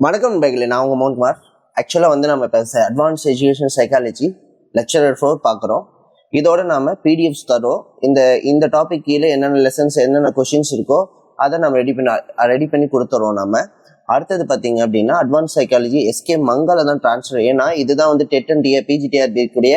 வணக்கம் நண்பர்களே நான் உங்கள் மோகன்குமார். ஆக்சுவலாக வந்து நம்ம இப்போ advance education psychology lecturer four பார்க்குறோம். இதோட நாம பிடிஎஃப்ஸ் தரோம் இந்த இந்த டாபிக் கீழே என்னென்ன லெசன்ஸ் என்னென்ன கொஷின்ஸ் இருக்கோ அதை நம்ம ரெடி பண்ணி ரெடி பண்ணி கொடுத்துறோம் நம்ம அடுத்தது பார்த்தீங்க அப்படின்னா அட்வான்ஸ் சைக்காலஜி எஸ்கே மங்கள தான் ட்ரான்ஸ்ஃபர் ஏன்னா இதுதான் வந்து டெட் அண்ட் டிஏ பிஜிடிஆர்பி இருக்கக்கூடிய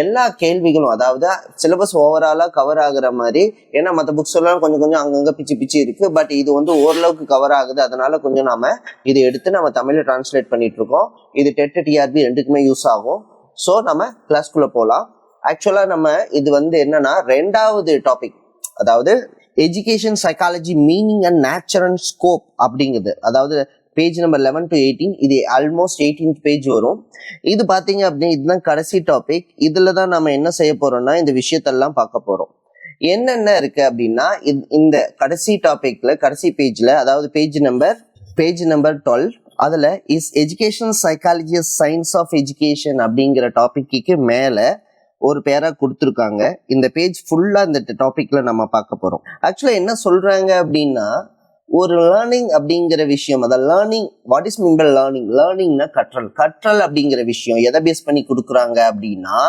எல்லா கேள்விகளும் அதாவது சிலபஸ் ஓவராலாக கவர் ஆகுற மாதிரி. ஏன்னா மற்ற புக்ஸ் எல்லாம் கொஞ்சம் கொஞ்சம் அங்கங்கே பிச்சு பிச்சு இருக்கு. பட் இது வந்து ஓரளவுக்கு கவர் ஆகுது. அதனால கொஞ்சம் நாம இதை எடுத்து நம்ம தமிழில் டிரான்ஸ்லேட் பண்ணிட்டு இருக்கோம். இது டெட் டிஆர்பி ரெண்டுக்குமே யூஸ் ஆகும். ஸோ நம்ம கிளாஸ்க்குள்ள போகலாம் ஆக்சுவலாக நம்ம இது வந்து என்னன்னா ரெண்டாவது டாபிக் அதாவது education psychology meaning and nature and scope அப்படிங்குது. அதாவது page number eleven to eighteen இது ஆல்மோஸ்ட் எயிட்டீன்த் பேஜ் வரும். இது பார்த்தீங்க அப்படின்னா இதுதான் கடைசி டாபிக் இதில் தான் நம்ம என்ன செய்ய போகிறோம்னா இந்த விஷயத்தெல்லாம் பார்க்க போகிறோம் என்னென்ன இருக்கு அப்படின்னா இந்த- இந்த கடைசி டாபிக்ல கடைசி பேஜ்ல அதாவது page number page number twelve அதில் is education psychology science of education அப்படிங்கிற டாபிக்கு மேலே ஒரு பேரா கொடுத்துருக்காங்க. இந்த பேஜ் ஃபுல்லா இந்த டாபிக்ல நம்ம பார்க்க போறோம். ஆக்சுவலா என்ன சொல்றாங்க அப்படின்னா ஒரு லேர்னிங் அப்படிங்கிற விஷயம் அதாவது learning what is mean by learning லேர்னிங்னா கற்றல். கற்றல் அப்படிங்கிற விஷயம் எதை பேஸ் பண்ணி கொடுக்குறாங்க அப்படின்னா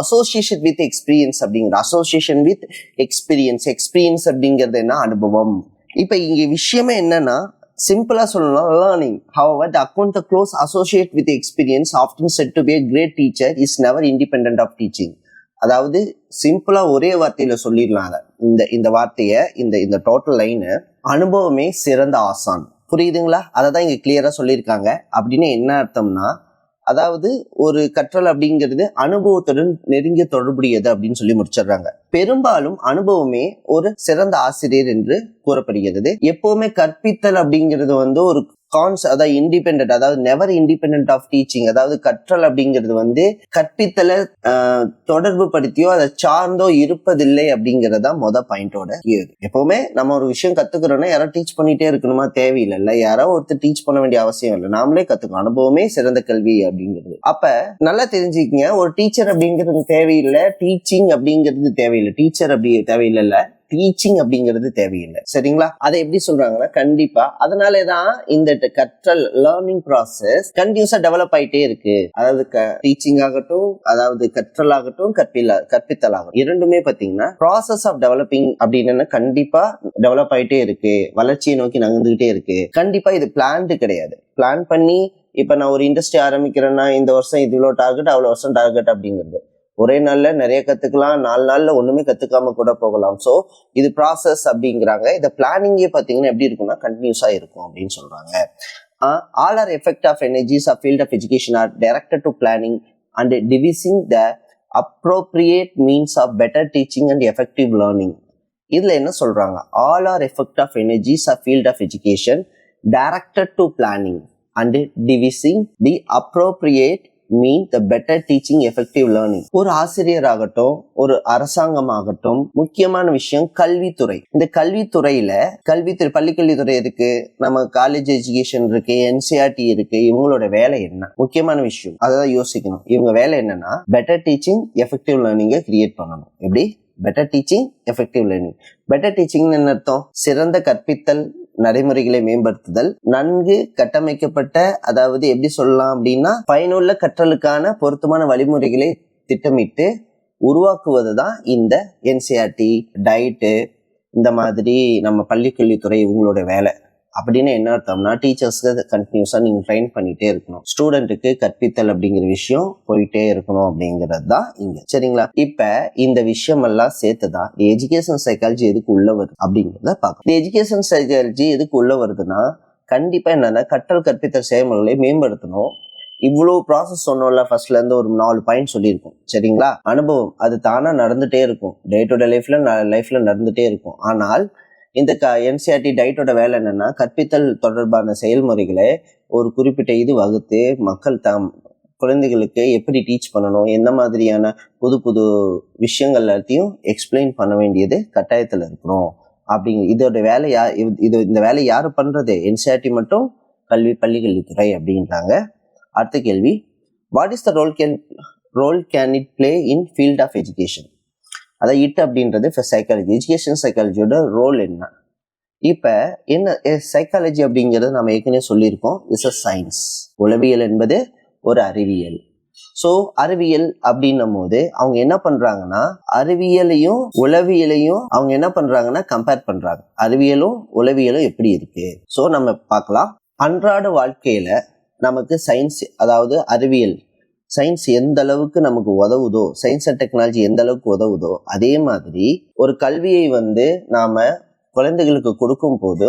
அசோசியேஷன் வித் எக்ஸ்பீரியன்ஸ் அப்படிங்கிற அசோசியேஷன் வித் எக்ஸ்பீரியன்ஸ் எக்ஸ்பீரியன்ஸ் அப்படிங்கிறது என்ன? அனுபவம். இப்போ இங்கே விஷயமே என்னன்னா சிம்பிளா சொல்லலாம் learning our the account the close associate with experience often said to be a great teacher is never independent of teaching அதாவது சிம்பிளா ஒரே வார்த்தையில சொல்லிடலாம் இந்த இந்த வார்த்தையை இந்த இந்த டோட்டல் லைனு அனுபவமே சிறந்த ஆசான். புரியுதுங்களா? அதை தான் இங்க கிளியரா சொல்லியிருக்காங்க. அப்படின்னு என்ன அர்த்தம்னா அதாவது ஒரு கற்றல் அப்படிங்கிறது அனுபவத்துடன் நெருங்கிய தொடர்புடையது அப்படின்னு சொல்லி முடிச்சிடுறாங்க. பெரும்பாலும் அனுபவமே ஒரு சிறந்த ஆசிரியர் என்று கூறப்படுகிறது. எப்பவுமே கற்பித்தல் அப்படிங்கிறது வந்து ஒரு கான்ஸ் அதாவது இண்டிபெண்ட் அதாவது நெவர் இண்டிபெண்ட் ஆஃப் டீச்சிங் அதாவது கற்றல் அப்படிங்கிறது வந்து கற்பித்தலை தொடர்பு படுத்தியோ அதை சார்ந்தோ இருப்பதில்லை அப்படிங்கிறதா மொத பாயிண்டோட எப்பவுமே நம்ம ஒரு விஷயம் கத்துக்கிறோம்னா யாரோ டீச் பண்ணிட்டே இருக்கணுமா? தேவையில்லைல்ல. யாரோ ஒருத்தர் டீச் பண்ண வேண்டிய அவசியம் இல்லை. நாமளே கத்துக்கணும் அனுபவமே சிறந்த கல்வி அப்படிங்கிறது. அப்ப நல்லா தெரிஞ்சுக்கங்க ஒரு டீச்சர் அப்படிங்கிறது தேவையில்லை டீச்சிங் அப்படிங்கிறது தேவையில்லை. டீச்சர் அப்படி தேவையில்லைல்ல. டீச்சிங் அப்படிங்கிறது தேவையில்லை. சரிங்களா? அதை எப்படி சொல்றாங்கன்னா கண்டிப்பா. அதனாலே தான் இந்த கற்றல் லேர்னிங் ப்ராசஸ் கண்டினியூஸா டெவலப் ஆயிட்டே இருக்கு. அதாவது டீச்சிங் ஆகட்டும் அதாவது கற்றல் ஆகட்டும் கற்பில கற்பித்தல் ஆகட்டும். இரண்டுமே பாத்தீங்கன்னா ப்ராசஸ் ஆஃப் டெவலப்பிங் அப்படின்னு கண்டிப்பா டெவலப் ஆயிட்டே இருக்கு. வளர்ச்சியை நோக்கி நகர்ந்துகிட்டே இருக்கு. கண்டிப்பா இது பிளான்டு கிடையாது. பிளான் பண்ணி இப்ப நான் ஒரு இண்டஸ்ட்ரி ஆரம்பிக்கிறேன்னா இந்த வருஷம் இது இவ்வளோ டார்கெட் அவ்வளோ வருஷம் டார்கெட் அப்படிங்கிறது. ஒரே நாளில் நிறைய கற்றுக்கலாம் நாலு நாளில் ஒன்றுமே கற்றுக்காம கூட போகலாம். ஸோ இது ப்ராசஸ் அப்படிங்கிறாங்க. இந்த பிளானிங்கே பார்த்தீங்கன்னா எப்படி இருக்கும்னா கண்டினியூஸாக இருக்கும் அப்படின்னு சொல்கிறாங்க all are effect of energies of field of education are directed to planning and devising the appropriate means of better teaching and effective learning இதில் என்ன சொல்கிறாங்க all are effect of energies of field of education directed to planning and devising the appropriate mean the better teaching effective learning ஒரு ஆசிரியர் ஆகட்டும் ஒரு அரசாங்கம் ஆகட்டும் முக்கியமான விஷயம் கல்வித்துறை. இந்த கல்வித்துறையில கல்வித்துறை பள்ளிக்கல்வித்துறை இருக்கு நம்ம காலேஜ் எஜுகேஷன் இருக்கு என்சிஆர்டி இருக்கு இவங்களோட வேலை என்ன? முக்கியமான விஷயம். அதான் யோசிக்கணும். இவங்க வேலை என்னன்னா பெட்டர் டீச்சிங் எஃபெக்டிவ் லேர்னிங்கை கிரியேட் பண்ணணும். எப்படி? Better teaching effective learning better டீச்சிங்னு என்ன அர்த்தம்? சிறந்த கற்பித்தல் நடைமுறைகளை மேம்படுத்துதல் நன்கு கட்டமைக்கப்பட்ட அதாவது எப்படி சொல்லலாம் அப்படின்னா பயனுள்ள கற்றலுக்கான பொருத்தமான வழிமுறைகளை திட்டமிட்டு உருவாக்குவது தான் இந்த என்சிஆர்டி டயட்டு இந்த மாதிரி நம்ம பள்ளிக்கல்வித்துறை இவங்களோட வேலை. அப்படின்னு என்ன அர்த்தம்னா டீச்சர்ஸ்க்கு கண்டினியூஸாக நீங்கள் ட்ரைன் பண்ணிகிட்டே இருக்கணும். ஸ்டூடெண்ட்டுக்கு கற்பித்தல் அப்படிங்கிற விஷயம் போயிட்டே இருக்கணும் அப்படிங்கிறது தான் இங்கே. சரிங்களா? இப்போ இந்த விஷயமெல்லாம் சேர்த்து தான் எஜுகேஷன் சைக்காலஜி எதுக்கு உள்ள வருது அப்படிங்கிறத பார்க்கணும் எஜுகேஷன் சைக்காலஜி எதுக்கு உள்ள வருதுன்னா கண்டிப்பாக என்னென்னா கற்றல் கற்பித்தல் செயல்முறைகளை மேம்படுத்தணும். இவ்வளோ ப்ராசஸ் சொன்னோம்ல ஃபர்ஸ்ட்லேருந்து ஒரு நாலு பாயிண்ட் சொல்லியிருக்கோம். சரிங்களா? அனுபவம் அது தானாக நடந்துகிட்டே இருக்கும். டே டு டே லைஃப்பில் லைஃப்பில் நடந்துகிட்டே இருக்கும். ஆனால் இந்த க என்சிஆர்டி டயட்டோட வேலை என்னன்னா கற்பித்தல் தொடர்பான செயல்முறைகளை ஒரு குறிப்பிட்ட இது வகுத்து மக்கள் தாம் குழந்தைகளுக்கு எப்படி டீச் பண்ணணும் எந்த மாதிரியான புது புது விஷயங்கள் எல்லாத்தையும் எக்ஸ்பிளைன் பண்ண வேண்டியது கட்டாயத்தில் இருக்கிறோம் அப்படிங்க இதோட வேலை யா இது- இது இந்த வேலை யார் பண்ணுறது என்சிஆர்டி மட்டும் கல்வி பள்ளிக்கல்வித்துறை அப்படின்றாங்க. அடுத்த கேள்வி what is the role can role can it play in field of education அதான் இட் அப்படின்றது சைக்காலஜி எஜுகேஷன் சைக்காலஜியோட ரோல் என்ன? இப்போ என்ன சைக்காலஜி அப்படிங்கிறது நம்ம ஏற்கனவே சொல்லியிருக்கோம். இஸ் அ சயின்ஸ் உளவியல் என்பது ஒரு அறிவியல். ஸோ அறிவியல் அப்படின்னும் போது அவங்க என்ன பண்றாங்கன்னா அறிவியலையும் உளவியலையும் அவங்க என்ன பண்றாங்கன்னா கம்பேர் பண்றாங்க. அறிவியலும் உளவியலும் எப்படி இருக்கு? ஸோ நம்ம பார்க்கலாம். அன்றாட வாழ்க்கையில நமக்கு சயின்ஸ் அதாவது அறிவியல் சயின்ஸ் எந்த அளவுக்கு நமக்கு உதவுதோ சயின்ஸ் அண்ட் டெக்னாலஜி எந்த அளவுக்கு உதவுதோ அதே மாதிரி ஒரு கல்வியை வந்து நாம குழந்தைகளுக்கு கொடுக்கும் போது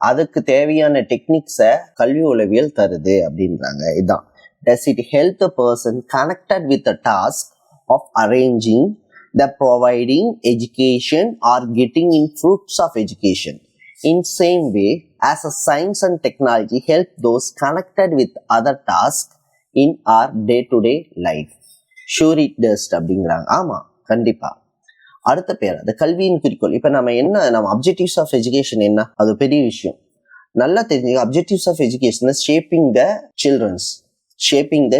அதுக்கு தேவையான டெக்னிக்ஸை கல்வி உளவியல் தருது அப்படின்றாங்க இதுதான் does it help a person connected with a task of arranging the providing education or getting in fruits of education in same way as a science and technology help those connected with other task in our day to day life sure life அப்படிங்கிறாங்க. ஆமாம் கண்டிப்பாக அடுத்த பேர் அது கல்வியின் குறிக்கோள். இப்போ நம்ம என்ன நம்ம அப்ஜெக்டிவ்ஸ் ஆஃப் எஜுகேஷன் என்ன? அது பெரிய விஷயம். நல்லா தெரிஞ்சுக்க objectives of education shaping the children's shaping the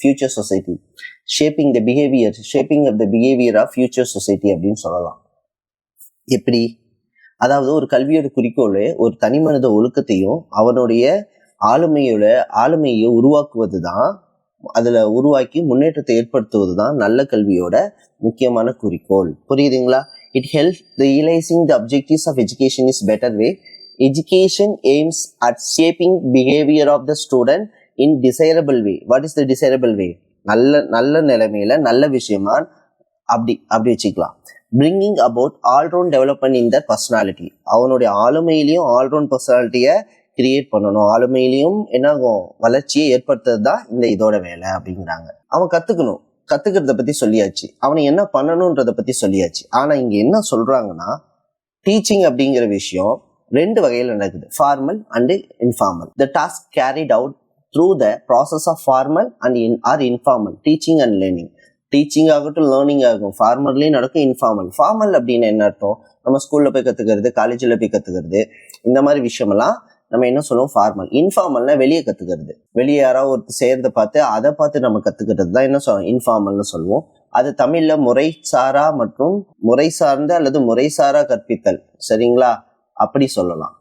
future society shaping the behaviour shaping of the behaviour of future society அப்படின்னு சொல்லலாம். எப்படி? அதாவது ஒரு கல்வியோட குறிக்கோள் ஒரு தனி மனித ஒழுக்கத்தையும் அவனுடைய ஆளுமையோட ஆளுமையை உருவாக்குவது தான் அதில் உருவாக்கி முன்னேற்றத்தை ஏற்படுத்துவது தான் நல்ல கல்வியோட முக்கியமான குறிக்கோள். புரியுதுங்களா? It help realising the objectives of education is better way education aims at shaping behaviour of the student in desirable way what is the desirable way நல்ல நல்ல நிலைமையில நல்ல விஷயமா அப்படி அப்படி வச்சுக்கலாம். Bringing about all round development in the personality அவனுடைய ஆளுமையிலையும் ஆல்ரவுண்ட் பர்சனாலிட்டியை கிரியேட் பண்ணணும். ஆளுமையிலையும் என்ன ஆகும் வளர்ச்சியை ஏற்படுத்துறது தான் இந்த இதோட வேலை அப்படிங்கிறாங்க. அவன் கத்துக்கணும். கத்துக்கிறத பத்தி சொல்லியாச்சு. அவனை என்ன பண்ணணுன்றத பத்தி சொல்லியாச்சு. ஆனா இங்க என்ன சொல்றாங்கன்னா டீச்சிங் அப்படிங்கிற விஷயம் ரெண்டு வகையில் நடக்குது. Formal and informal the task carried out through the process of formal and in or informal teaching and learning teaching ஆகட்டும் லேர்னிங் ஆகும். ஃபார்மர்லேயும் நடக்கும் இன்ஃபார்மல் ஃபார்மல் அப்படின்னு என்ன அர்த்தம்? நம்ம ஸ்கூல்ல போய் கத்துக்கிறது காலேஜில் போய் கத்துக்கிறது இந்த மாதிரி விஷயமெல்லாம் நம்ம என்ன சொல்லுவோம்? ஃபார்மல் இன்ஃபார்மல்னா வெளியே கத்துக்கிறது. வெளியே யாராவது ஒருத்தர் செய்யறத பார்த்து அதை பார்த்து நம்ம கத்துக்கிறது தான் என்ன சொல்லுவோம் இன்ஃபார்மல்னு சொல்லுவோம். அது தமிழ்ல முறை சாரா மற்றும் முறை சார்ந்த அல்லது முறைசாரா கற்பித்தல். சரிங்களா? அப்படி சொல்லலாம்.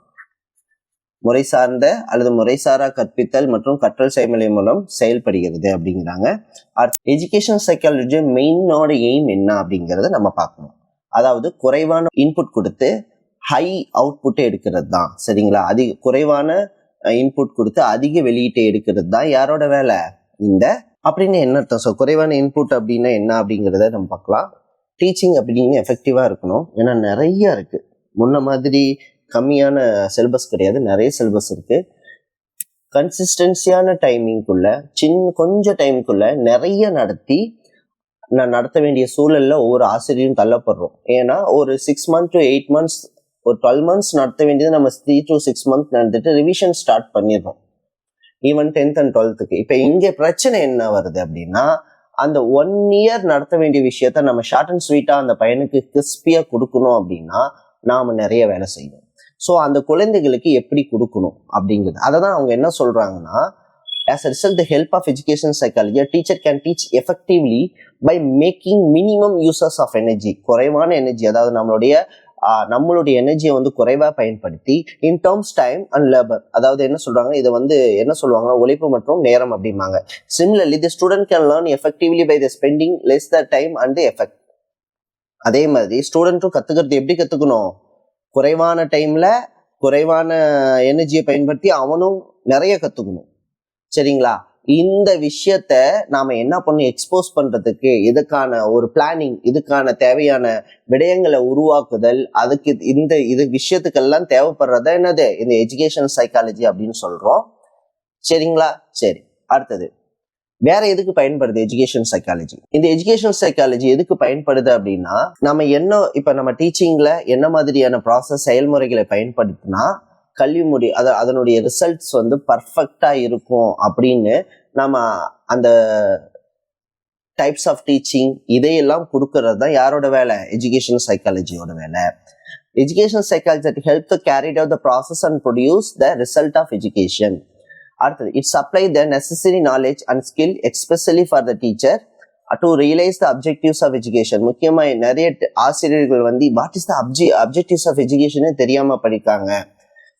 முறை சார்ந்த அல்லது முறைசாரா கற்பித்தல் மற்றும் கற்றல் செயல்முறை மூலம் செயல்படுகிறது அப்படிங்கிறாங்க. எஜுகேஷன் சைக்காலஜி மெயினோட எய்ம் என்ன அப்படிங்கிறத நம்ம பார்க்கணும். அதாவது குறைவான இன்புட் கொடுத்து ஹை அவுட்புட்டை எடுக்கிறது தான் சரிங்களா? அதிக குறைவான இன்புட் கொடுத்து அதிக வெளியீட்டை எடுக்கிறது தான் யாரோட வேலை? இந்த அப்படின்னு என்ன அர்த்தம்? ஸோ குறைவான இன்புட் அப்படின்னா என்ன அப்படிங்கிறத நம்ம பார்க்கலாம். டீச்சிங் அப்படின்னு எஃபெக்டிவாக இருக்கணும். ஏன்னா நிறைய இருக்குது முன்ன மாதிரி கம்மியான சிலபஸ் கிடையாது. நிறைய சிலபஸ் இருக்குது கன்சிஸ்டன்சியான டைமிங்குள்ள சின்ன கொஞ்சம் டைமுக்குள்ள நிறைய நடத்தி நான் நடத்த வேண்டிய சூழலில் ஒவ்வொரு ஆசிரியரும் தள்ளப்படுறோம். ஏன்னா ஒரு six month to eight months ஒரு டுவெல் மந்த்ஸ் நடத்த வேண்டியது நம்ம த்ரீ டு சிக்ஸ் மந்த் நடந்துட்டு ரிவிஷன் ஸ்டார்ட் பண்ணிடுறோம் ஈவன் டென்த் அண்ட் டுவெல்த்துக்கு இப்போ இங்கே பிரச்சனை என்ன வருது அப்படின்னா அந்த ஒன் இயர் நடத்த வேண்டிய விஷயத்த நம்ம ஷார்ட் அண்ட் ஸ்வீட்டாக அந்த பையனுக்கு கிறிஸ்பியாக கொடுக்கணும் அப்படின்னா நாம் நிறைய வேலை செய்யணும். ஸோ அந்த குழந்தைகளுக்கு எப்படி கொடுக்கணும் அப்படிங்கிறது. அதை தான் அவங்க என்ன சொல்கிறாங்கன்னா as a result the help of education psychology teacher can teach effectively by making minimum uses of energy குறைவான எனர்ஜி அதாவது நம்மளுடைய நம்மளுடைய எனர்ஜியை வந்து குறைவாக பயன்படுத்தி in terms time and labour அதாவது என்ன சொல்றாங்க? இதை வந்து என்ன சொல்லுவாங்கன்னா உழைப்பு மற்றும் நேரம் அப்படிம்பாங்க. Similarly the student can learn effectively by the spending less the time and effect அதே மாதிரி ஸ்டூடெண்ட்டும் கற்றுக்கிறது எப்படி கற்றுக்கணும் குறைவான டைமில் குறைவான எனர்ஜியை பயன்படுத்தி அவனும் நிறைய கற்றுக்கணும் சரிங்களா? இந்த விஷயத்த நாம என்ன பண்ணணும் எக்ஸ்போஸ் பண்றதுக்கு இதுக்கான ஒரு பிளானிங் இதுக்கான தேவையான விடயங்களை உருவாக்குதல் அதுக்கு இந்த இது விஷயத்துக்கெல்லாம் தேவைப்படுறத என்னது? இந்த எஜுகேஷன் சைக்காலஜி அப்படின்னு சொல்றோம். சரிங்களா? சரி அடுத்தது. வேற எதுக்கு பயன்படுது எஜுகேஷன் சைக்காலஜி இந்த எஜுகேஷன் சைக்காலஜி எதுக்கு பயன்படுது அப்படின்னா நம்ம என்ன இப்ப நம்ம டீச்சிங்ல என்ன மாதிரியான ப்ராசஸ் செயல்முறைகளை பயன்படுத்தினா கல்வி முடி அத அதனுடைய ரிசல்ட்ஸ் வந்து பர்ஃபெக்டாக இருக்கும் அப்படின்னு நம்ம அந்த டைப்ஸ் ஆஃப் டீச்சிங் இதையெல்லாம் கொடுக்கறது தான் யாரோட வேலை? எஜுகேஷன் சைக்காலஜியோட வேலை. Education psychology that help to carried out the process and produce the result of education அடுத்தது it supply the necessary knowledge and skill especially for the teacher to realise the objectives of education முக்கியமாக நிறைய ஆசிரியர்கள் வந்து what is the obj objectives of எஜுகேஷனே தெரியாமல் படிக்காங்க.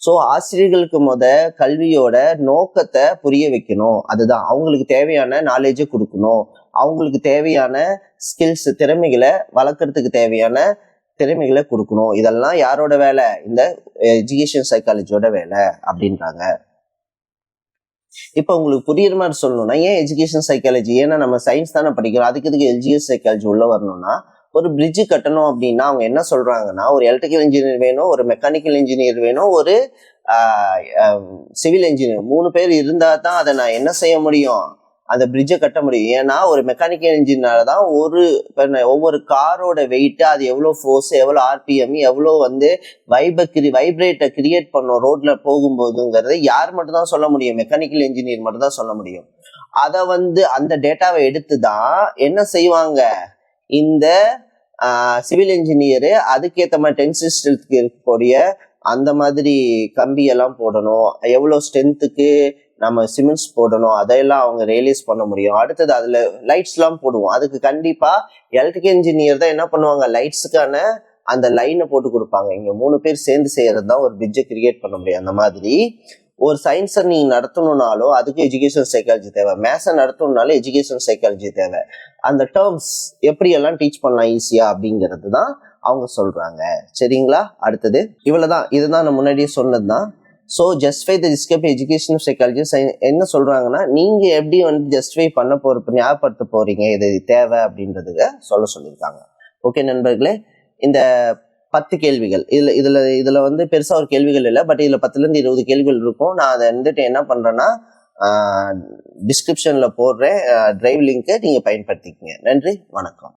So ஆசிரியர்களுக்கு முத கல்வியோட நோக்கத்தை புரிய வைக்கணும். அதுதான். அவங்களுக்கு தேவையான நாலேஜை கொடுக்கணும். அவங்களுக்கு தேவையான ஸ்கில்ஸ் திறமைகளை வளர்க்குறதுக்கு தேவையான திறமைகளை கொடுக்கணும். இதெல்லாம் யாரோட வேலை? இந்த எஜுகேஷன் சைக்காலஜியோட வேலை அப்படின்றாங்க. இப்போ உங்களுக்கு புரியுற மாதிரி சொல்லணும்னா ஏன் எஜுகேஷன் சைக்காலஜி ஏன்னா நம்ம சயின்ஸ் தானே படிக்கிறோம். அதுக்கு இதுக்கு எஜுகேஷன் சைக்காலஜி உள்ள வரணும்னா ஒரு பிரிட்ஜ் கட்டணும் அப்படின்னா அவங்க என்ன சொல்றாங்கன்னா ஒரு எலக்ட்ரிக்கல் இன்ஜினியர் வேணும் ஒரு மெக்கானிக்கல் இன்ஜினியர் வேணும் ஒரு சிவில் இன்ஜினியர் மூணு பேர் இருந்தால் தான் அதை நான் என்ன செய்ய முடியும்? அந்த பிரிட்ஜை கட்ட முடியும். ஏன்னா ஒரு மெக்கானிக்கல் இன்ஜினால தான் ஒரு இப்போ ஒவ்வொரு காரோட வெயிட்டு அது எவ்வளோ ஃபோர்ஸ் எவ்வளோ ஆர்பிஎம் எவ்வளோ வந்து வைபை கிரி வைப்ரேட்டை கிரியேட் பண்ணும் ரோட்ல போகும்போதுங்கிறத யார் மட்டும் தான் சொல்ல முடியும்? மெக்கானிக்கல் இன்ஜினியர் மட்டும் தான் சொல்ல முடியும். அதை வந்து அந்த டேட்டாவை எடுத்து தான் என்ன செய்வாங்க? இந்த சிவில் இன்ஜினியரு அதுக்கேற்ற மாதிரி டென்சிஸ்டத்துக்கு இருக்கக்கூடிய அந்த மாதிரி கம்பியெல்லாம் போடணும். எவ்வளோ ஸ்ட்ரென்த்துக்கு நம்ம சிமெண்ட்ஸ் போடணும் அதையெல்லாம் அவங்க ரியலைஸ் பண்ண முடியும். அடுத்தது அதில் லைட்ஸ்லாம் போடுவோம். அதுக்கு கண்டிப்பாக எலக்ட்ரிக்கல் இன்ஜினியர் தான் என்ன பண்ணுவாங்க? லைட்ஸுக்கான அந்த லைனை போட்டு கொடுப்பாங்க. இங்கே மூணு பேர் சேர்ந்து செய்கிறது தான் ஒரு பிரிட்ஜை கிரியேட் பண்ண முடியும். அந்த மாதிரி ஒரு சயின்ஸை நீ நடத்தணும்னாலோ அதுக்கு எஜுகேஷன் சைக்காலஜி தேவை. மேத்ஸை நடத்தணும்னாலும் எஜுகேஷன் சைக்காலஜி தேவை. அந்த டேர்ம்ஸ் எப்படியெல்லாம் டீச் பண்ணலாம் ஈஸியா அப்படிங்கிறது தான் அவங்க சொல்றாங்க. சரிங்களா? அடுத்தது இவ்வளவுதான். இதுதான் நான் முன்னாடியே சொன்னது தான். ஸோ ஜஸ்டிஃபை த டிஸ்கப் எஜுகேஷன் சைக்காலஜி என்ன சொல்கிறாங்கன்னா நீங்கள் எப்படி வந்து ஜஸ்டிஃபை பண்ண போகிற ஞாபகப்படுத்த போகிறீங்க இது தேவை அப்படின்றதுக்கு சொல்ல சொல்லியிருக்காங்க. ஓகே நண்பர்களே இந்த பத்து கேள்விகள். இதில் இதில் இதில் வந்து பெருசாக ஒரு கேள்விகள் இல்லை பட் இதில் பத்துலேருந்து இருபது கேள்விகள் இருக்கும். நான் அதை வந்துட்டு என்ன பண்ணுறேன்னா டிஸ்கிரிப்ஷனில் போடுறேன் ட்ரைவ் லிங்க்கை நீங்கள் பயன்படுத்திக்கங்க. நன்றி வணக்கம்.